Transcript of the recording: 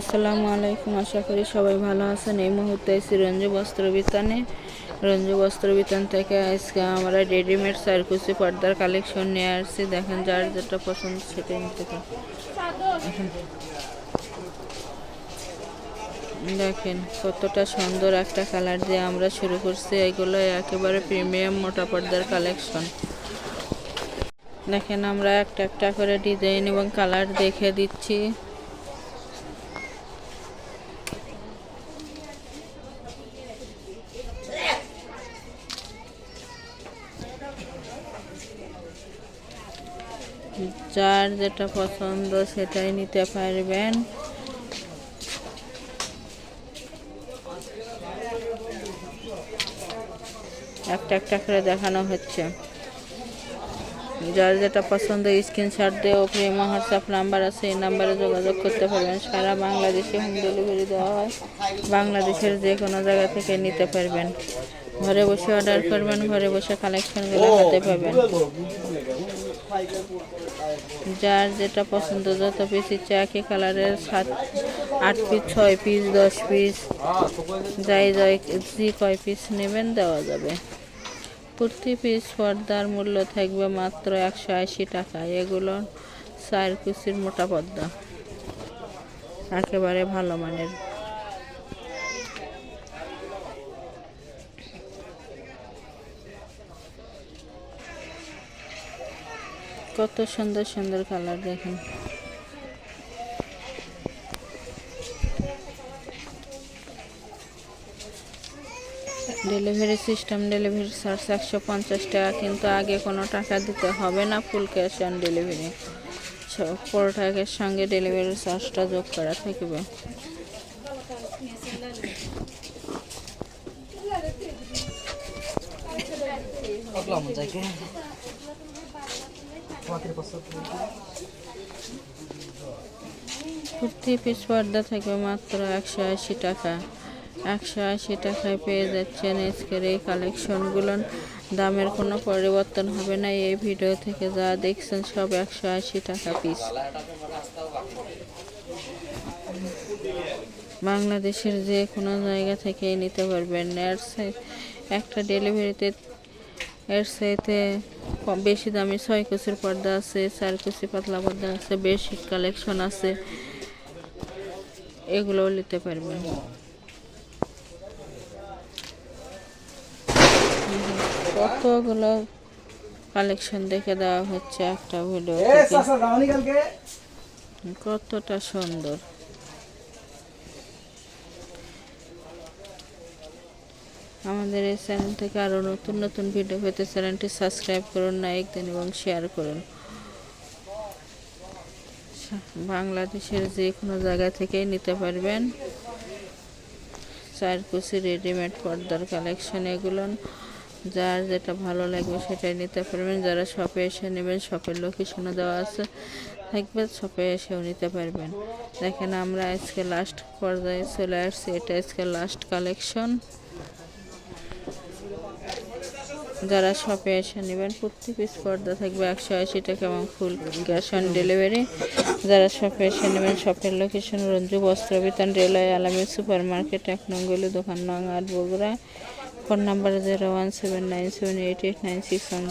আসসালামু আলাইকুম, আশা করি সবাই ভালো আছেন। এই মুহূর্তে এসেছি রঞ্জু বস্ত্র বিতানে। রঞ্জু বস্ত্র বিতান থেকে আজকে আমরা রেডিমেড সার্কুসি পর্দার কালেকশন নিয়ে আসছি। দেখেন যার যেটা পছন্দ সেটাই নিতে দেখেন কতটা সুন্দর একটা কালার দিয়ে আমরা শুরু করছি। এগুলো একেবারে প্রিমিয়াম মোটা পর্দার কালেকশন। দেখেন আমরা একটা একটা করে ডিজাইন এবং কালার দেখে দিচ্ছি। যার যেটা পছন্দ সেটাই নিতে পারবেন। একটা একটা করে দেখানো হচ্ছে। যার যেটা পছন্দ স্ক্রিনশট দিয়ে ওপরে হোয়াটসঅ্যাপ নাম্বার আছে, এই নাম্বারে যোগাযোগ করতে পারবেন। সারা বাংলাদেশে হোম ডেলিভারি দেওয়া হয়। বাংলাদেশের যে কোনো জায়গা থেকে নিতে পারবেন। ঘরে বসে অর্ডার করবেন, ঘরে বসে কালেকশনগুলো হাতে পাবেন। যার যেটা পছন্দ, যত পিস ইচ্ছে একই কালারের সাত, আট পিস ছয় পিস দশ পিস যাই যাই, যে কয় পিস নেবেন দেওয়া যাবে। প্রতি পিস পর্দার মূল্য থাকবে মাত্র একশো আশি টাকা। এগুলো চার কুচির মোটা পর্দা। একেবারে ভালো মানের। কত সুন্দর সুন্দর কালার দেখেন। ডেলিভারি সিস্টেম ডেলিভারি চার্জ একশো পঞ্চাশ টাকা, কিন্তু আগে কোনো টাকা দিতে হবে না ফুল ক্যাশ অন ডেলিভারি প্রোডাক্টের সঙ্গে ডেলিভারি চার্জটা যোগ করা থাকবে। কুর্তি পিস পর্দা থেকে মাত্র একশো আশি টাকা। একশো আশি টাকায় পেয়ে যাচ্ছেন আজকের এই কালেকশনগুলো। দামের কোনো পরিবর্তন হবে না। এই ভিডিও থেকে যা দেখছেন সব একশো আশি টাকা পিস। বাংলাদেশের যে কোনো জায়গা থেকে নিতে পারবেন। একটা ডেলিভারিতে এর সাথে বেশি দামি ছয় কুচির পর্দা আছে চার কুচি পাতলা পর্দা আছে বেশি কালেকশন আছে। এগুলোও নিতে পারবেন। কতগুলো কালেকশন দেখে দেওয়া হচ্ছে একটা ভিডিও কতটা সুন্দর। আমাদের এই চ্যানেল থেকে আরও নতুন নতুন ভিডিও পেতে চ্যানেলটি সাবস্ক্রাইব করুন লাইক দিন এবং শেয়ার করুন। বাংলাদেশের যে কোনো জায়গা থেকেই নিতে পারবেন। চারকুচি রেডিমেড পর্দার কালেকশন এগুলো। যার যেটা ভালো লাগবে সেটাই নিতে পারবেন। যারা শপে এসে নেবেন শপের লোকেশনে দেওয়া আছে, থাকবে শপে এসেও নিতে পারবেন। দেখেন আমরা আজকে লাস্ট পর্যায়ে চলে আসছি। এটা আজকে লাস্ট কালেকশন যারা শপে এসে নেবেন, প্রত্যেক পিস পর্দা থাকবে একশো আশি টাকা এবং ফুল ক্যাশ অন ডেলিভারি যারা শপে এসে নেবেন শপের location Ranju Bastra Bitan railway, Alami super market এক নঙ্গলি দোকান, নং আট Bogura. Phone number zero one seven nine seven eight eight nine six one